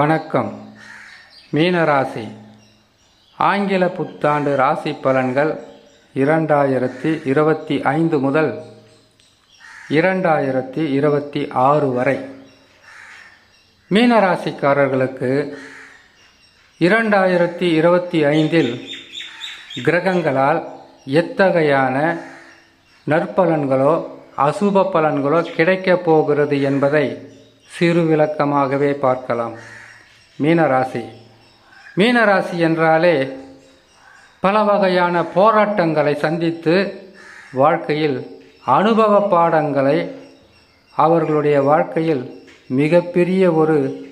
வணக்கம். மீனராசி. ஆங்கில புத்தாண்டு ராசி பலன்கள் இரண்டாயிரத்தி இருபத்தி ஐந்து முதல் இரண்டாயிரத்தி இருபத்தி ஆறு வரை. மீனராசிக்காரர்களுக்கு இரண்டாயிரத்தி இருபத்தி ஐந்தில் கிரகங்களால் எத்தகையான நற்பலன்களோ அசுப பலன்களோ கிடைக்கப் போகிறது என்பதை சிறு விளக்கமாகவே பார்க்கலாம். மீனராசி. மீனராசி என்றாலே பல வகையான போராட்டங்களை சந்தித்து வாழ்க்கையில் அனுபவ பாடங்களை அவர்களுடைய வாழ்க்கையில் மிகப்பெரிய ஒரு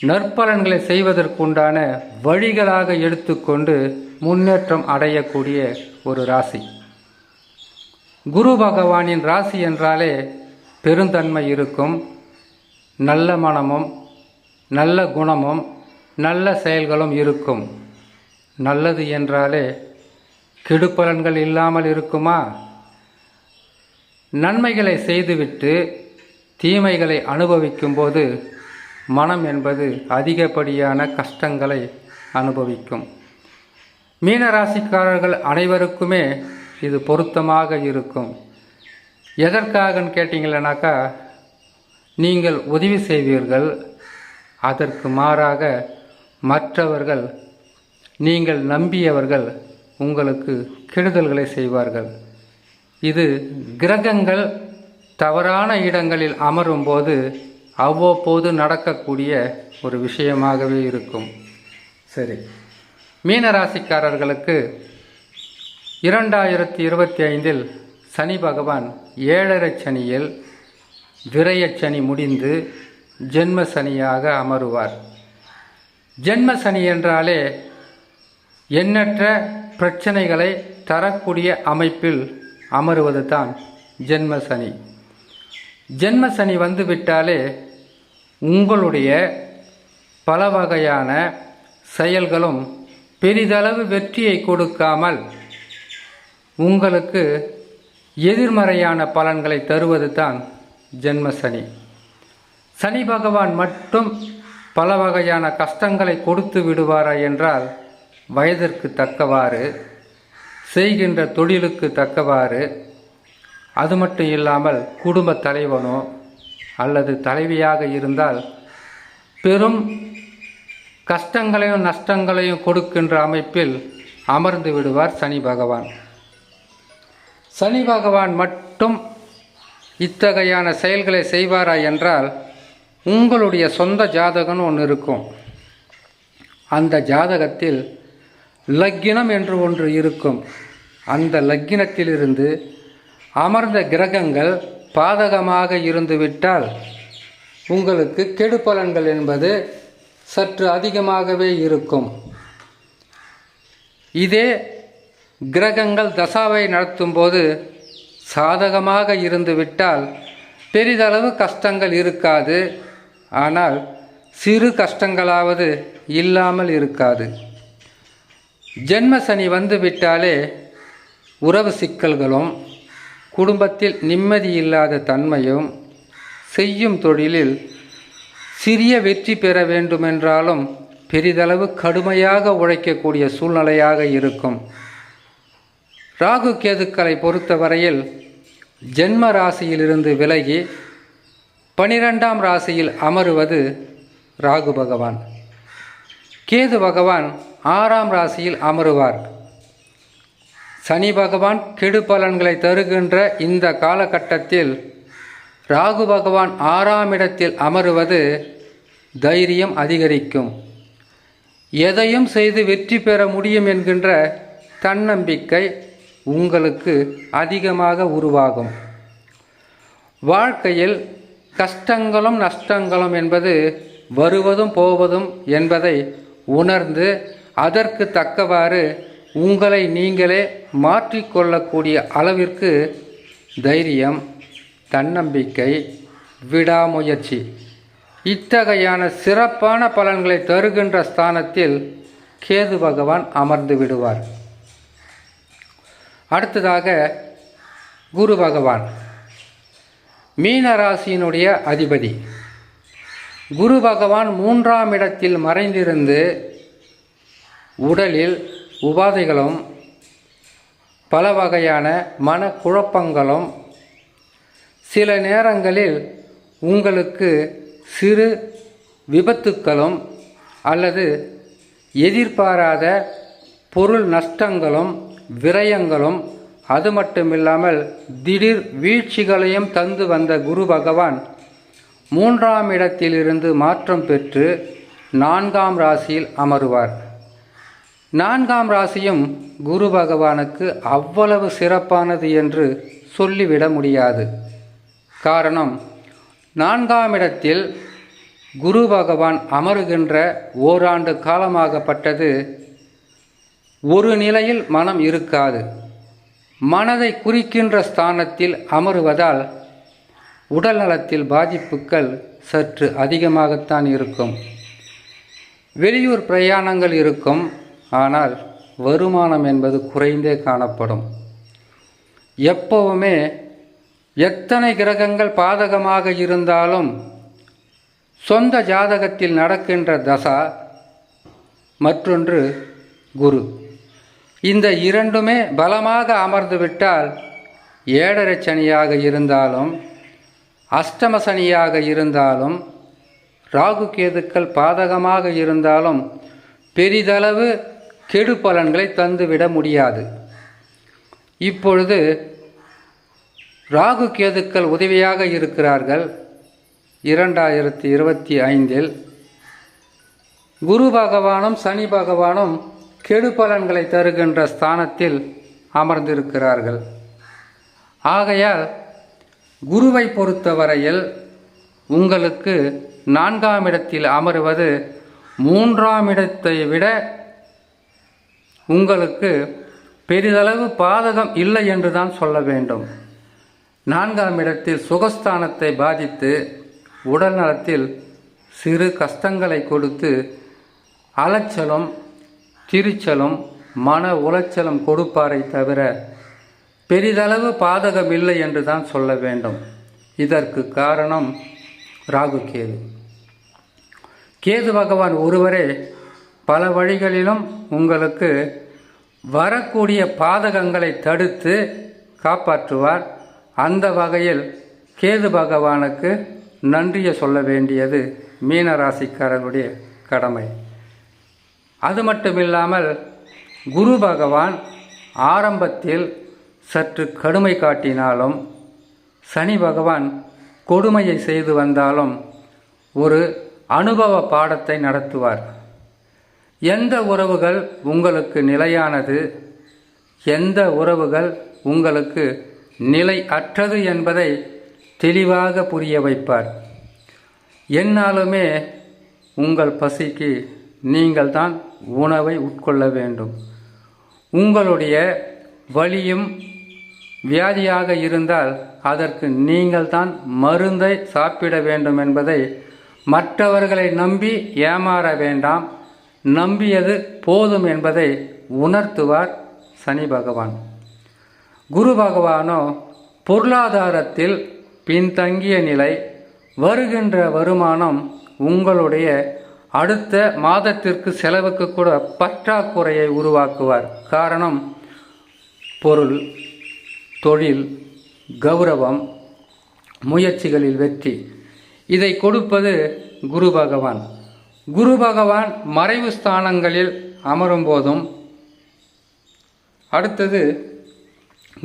நற்பலன்களை செய்வதற்குண்டான வழிகளாக எடுத்துக்கொண்டு முன்னேற்றம் அடையக்கூடிய ஒரு ராசி. குரு பகவானின் ராசி என்றாலே பெருந்தன்மை இருக்கும் நல்ல மனமும் நல்ல குணமும் நல்ல செயல்களும் இருக்கும். நல்லது என்றாலே கெடுப்பலன்கள் இல்லாமல் இருக்குமா? நன்மைகளை செய்துவிட்டு தீமைகளை அனுபவிக்கும்போது மனம் என்பது அதிகப்படியான கஷ்டங்களை அனுபவிக்கும். மீனராசிக்காரர்கள் அனைவருக்குமே இது பொருத்தமாக இருக்கும். எதற்காகன்னு கேட்டிங்களனாக்கா நீங்கள் உதவி செய்வீர்கள் அதற்கு மாறாக மற்றவர்கள் நீங்கள் நம்பியவர்கள் உங்களுக்கு கெடுதல்களை செய்வார்கள். இது கிரகங்கள் தவறான இடங்களில் அமரும்போது அவ்வப்போது நடக்கக்கூடிய ஒரு விஷயமாகவே இருக்கும். சரி. மீனராசிக்காரர்களுக்கு இரண்டாயிரத்தி இருபத்தி ஐந்தில் சனி பகவான் ஏழரை சனியில் விரயச்சனி முடிந்து ஜென்ம சனியாக அமருவார். ஜென்ம சனி என்றாலே எண்ணற்ற பிரச்சனைகளை தரக்கூடிய அமைப்பில் அமருவது தான் ஜென்ம சனி ஜென்ம சனி வந்துவிட்டாலே உங்களுடைய பல வகையான செயல்களும் பெரிதளவு வெற்றியை கொடுக்காமல் உங்களுக்கு எதிர்மறையான பலன்களை தருவது தான் ஜென்ம சனி சனி பகவான் மட்டும் பல வகையான கஷ்டங்களை கொடுத்து விடுவாரா என்றால் வயதிற்கு தக்கவாறு செய்கின்ற தொழிலுக்கு தக்கவாறு அது மட்டும் இல்லாமல் குடும்ப தலைவனோ அல்லது தலைவியாக இருந்தால் பெரும் கஷ்டங்களையும் நஷ்டங்களையும் கொடுக்கின்ற அமைப்பில் அமர்ந்து விடுவார் சனி பகவான். சனி பகவான் மட்டும் இத்தகையான செயல்களை செய்வாரா என்றால் உங்களுடைய சொந்த ஜாதகம்னு ஒன்று இருக்கும். அந்த ஜாதகத்தில் லக்கினம் என்று ஒன்று இருக்கும். அந்த லக்கினத்திலிருந்து அமர்ந்த கிரகங்கள் பாதகமாக இருந்துவிட்டால் உங்களுக்கு கெடு பலன்கள் என்பது சற்று அதிகமாகவே இருக்கும். இதே கிரகங்கள் தசாவை நடத்தும்போது சாதகமாக இருந்துவிட்டால் பெரிதளவு கஷ்டங்கள் இருக்காது. ஆனால் சிறு கஷ்டங்களாவது இல்லாமல் இருக்காது. ஜென்ம சனி வந்துவிட்டாலே உறவு சிக்கல்களும் குடும்பத்தில் நிம்மதி இல்லாத தன்மையும் செய்யும் தொழிலில் சிறிய வெற்றி பெற வேண்டுமென்றாலும் பெரிதளவு கடுமையாக உழைக்கக்கூடிய சூழ்நிலையாக இருக்கும். ராகு கேதுக்களை பொறுத்தவரையில் ஜென்ம ராசியிலிருந்து விலகி பனிரெண்டாம் ராசியில் அமருவது ராகு பகவான். கேது பகவான் ஆறாம் ராசியில் அமருவார். சனி பகவான் கெடு பலன்களை தருகின்ற இந்த காலகட்டத்தில் ராகு பகவான் ஆறாம் இடத்தில் அமருவது தைரியம் அதிகரிக்கும். எதையும் செய்து வெற்றி பெற முடியும் என்கின்ற தன்னம்பிக்கை உங்களுக்கு அதிகமாக உருவாகும். வாழ்க்கையில் கஷ்டங்களும் நஷ்டங்களும் என்பது வருவதும் போவதும் என்பதை உணர்ந்து அதற்கு தக்கவாறு உங்களை நீங்களே மாற்றிக்கொள்ளக்கூடிய அளவிற்கு தைரியம் தன்னம்பிக்கை விடாமுயற்சி. இத்தகையான சிறப்பான பலன்களை தருகின்ற ஸ்தானத்தில் கேது பகவான் அமர்ந்து விடுவார். அடுத்ததாக குரு பகவான். மீனராசியினுடைய அதிபதி. குரு பகவான் மூன்றாம் இடத்தில் மறைந்திருந்து உடலில் உபாதைகளும் பல வகையான மனக்குழப்பங்களும் சில நேரங்களில் உங்களுக்கு சிறு விபத்துக்களும் அல்லது எதிர்பாராத பொருள் நஷ்டங்களும் விரயங்களும் அது மட்டுமில்லாமல் திடீர் வீழ்ச்சிகளையும் தந்து வந்த குரு பகவான் மூன்றாம் இடத்திலிருந்து மாற்றம் பெற்று நான்காம் ராசியில் அமருவார். நான்காம் ராசியும் குரு பகவானுக்கு அவ்வளவு சிறப்பானது என்று சொல்லிவிட முடியாது. காரணம் நான்காம் இடத்தில் குரு பகவான் அமருகின்ற ஓராண்டு காலமாகப்பட்டது ஒரு நிலையில் மனம் இருக்காது. மனதை குறிக்கின்ற ஸ்தானத்தில் அமருவதால் உடல் நலத்தில் பாதிப்புகள் சற்று அதிகமாகத்தான் இருக்கும். வெளியூர் பிரயாணங்கள் இருக்கும். ஆனால் வருமானம் என்பது குறைந்தே காணப்படும். எப்பவுமே எத்தனை கிரகங்கள் பாதகமாக இருந்தாலும் சொந்த ஜாதகத்தில் நடக்கின்ற தசா மற்றொன்று குரு. இந்த இரண்டுமே பலமாக அமர்ந்துவிட்டால் ஏழரை சனியாக இருந்தாலும் அஷ்டம சனியாக இருந்தாலும் ராகு கேதுக்கள் பாதகமாக இருந்தாலும் பெரிதளவு கெடு பலன்களை தந்துவிட முடியாது. இப்பொழுது ராகு கேதுக்கள் உதவியாக இருக்கிறார்கள். இரண்டாயிரத்தி இருபத்தி ஐந்தில் குரு பகவானும் சனி பகவானும் கெடு பலன்களை தருகின்ற ஸ்தானத்தில் அமர்ந்திருக்கிறார்கள். ஆகையால் குருவை பொறுத்தவரையில் உங்களுக்கு நான்காம் இடத்தில் அமருவது மூன்றாம் இடத்தை விட உங்களுக்கு பெரிதளவு பாதகம் இல்லை என்று தான் சொல்ல வேண்டும். நான்காம் இடத்தில் சுகஸ்தானத்தை பாதித்து உடல் நலத்தில் சிறு கஷ்டங்களை கொடுத்து அலைச்சலும் திரிச்சலும் மன உளைச்சலும் கொடுப்பாரை தவிர பெரிதளவு பாதகம் இல்லை என்று தான் சொல்ல வேண்டும். இதற்கு காரணம் ராகு கேது. கேது பகவான் ஒருவரே பல வழிகளிலும் உங்களுக்கு வரக்கூடிய பாதகங்களை தடுத்து காப்பாற்றுவார். அந்த வகையில் கேது பகவானுக்கு நன்றியை சொல்ல வேண்டியது மீனராசிக்காரனுடைய கடமை. அது மட்டுமில்லாமல் குரு பகவான் ஆரம்பத்தில் சற்று கடுமை காட்டினாலும் சனி பகவான் கொடுமையை செய்து வந்தாலும் ஒரு அனுபவ பாடத்தை நடத்துவார். எந்த உறவுகள் உங்களுக்கு நிலையானது? எந்த உறவுகள் உங்களுக்கு நிலை அற்றது என்பதை தெளிவாக புரிய வைப்பார். என்னாலுமே உங்கள் பசிக்கு நீங்கள் தான் உணவை உட்கொள்ள வேண்டும். உங்களுடைய வலியும் வியாதியாக இருந்தால் அதற்கு நீங்கள் தான் மருந்தை சாப்பிட வேண்டும் என்பதை மற்றவர்களை நம்பி ஏமாற வேண்டாம். நம்பியது போதும் என்பதை உணர்த்துவார் சனி பகவான். குரு பகவானோ பொருளாதாரத்தில் பின்தங்கிய நிலை வருகின்ற வருமானம் உங்களுடைய அடுத்த மாதத்திற்கு செலவுக்கு கூட பற்றாக்குறையை உருவாக்குவார். காரணம் பொருள் தொழில் கௌரவம் முயற்சிகளில் வெற்றி. இதை கொடுப்பது குரு பகவான். குரு பகவான் மறைவு ஸ்தானங்களில் அமரும் போதும். அடுத்தது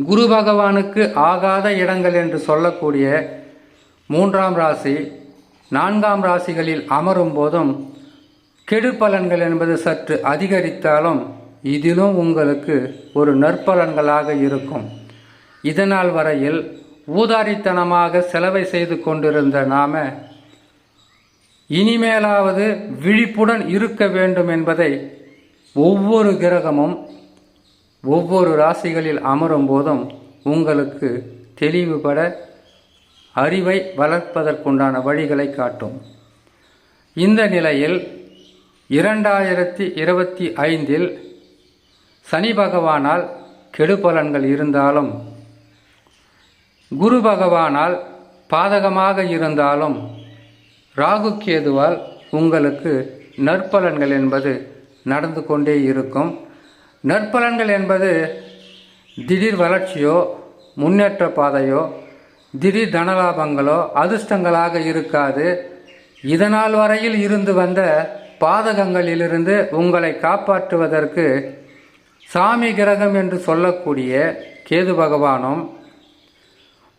குரு பகவானுக்கு ஆகாத இடங்கள் என்று சொல்லக்கூடிய மூன்றாம் ராசி நான்காம் ராசிகளில் அமரும் போதும். கெடு பலன்கள் என்பது சற்று அதிகரித்தாலும் இதிலும் உங்களுக்கு ஒரு நற்பலன்களாக இருக்கும். இதனால் வரையில் ஊதாரித்தனமாக செலவை செய்து கொண்டிருந்த நாம இனிமேலாவது விழிப்புடன் இருக்க வேண்டும் என்பதை ஒவ்வொரு கிரகமும் ஒவ்வொரு ராசிகளில் அமரும் போதும் உங்களுக்கு தெளிவுபட அறிவை வளர்ப்பதற்குண்டான வழிகளை காட்டும். இந்த நிலையில் இரண்டாயிரத்தி இருபத்தி ஐந்தில் சனி பகவானால் கெடுபலன்கள் இருந்தாலும் குரு பகவானால் பாதகமாக இருந்தாலும் ராகு கேதுவால் உங்களுக்கு நற்பலன்கள் என்பது நடந்து கொண்டே இருக்கும். நற்பலன்கள் என்பது திடீர் வளர்ச்சியோ முன்னேற்ற பாதையோ திடீர் தனலாபங்களோ அதிர்ஷ்டங்களாக இருக்காது. இதனால் வரையில் இருந்து வந்த பாதகங்களிலிருந்து உங்களை காப்பாற்றுவதற்கு சாமி கிரகம் என்று சொல்லக்கூடிய கேது பகவானும்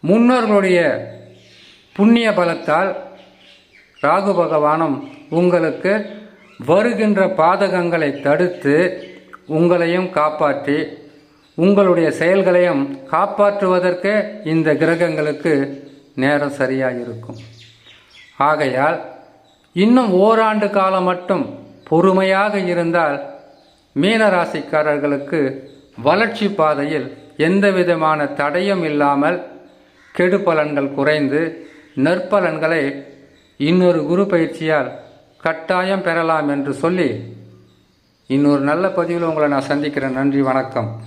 முன்னோர்களுடைய புண்ணிய பலத்தால் ராகு பகவானும் உங்களுக்கு வருகின்ற பாதகங்களை தடுத்து உங்களையும் காப்பாற்றி உங்களுடைய செயல்களையும் காப்பாற்றுவதற்கே இந்த கிரகங்களுக்கு நேரம் சரியாக இருக்கும் ஆகையால் இன்னும் ஓராண்டு காலம் மட்டும் பொறுமையாக இருந்தால் மீனராசிக்காரர்களுக்கு வளர்ச்சி பாதையில் எந்த விதமான தடையும் இல்லாமல் கெடு பலன்கள் குறைந்து நற்பலன்களை இன்னொரு குரு பயிற்சியால் கட்டாயம் பெறலாம் என்று சொல்லி இன்னொரு நல்ல பதிவில் உங்களை நான் சந்திக்கிறேன். நன்றி வணக்கம்.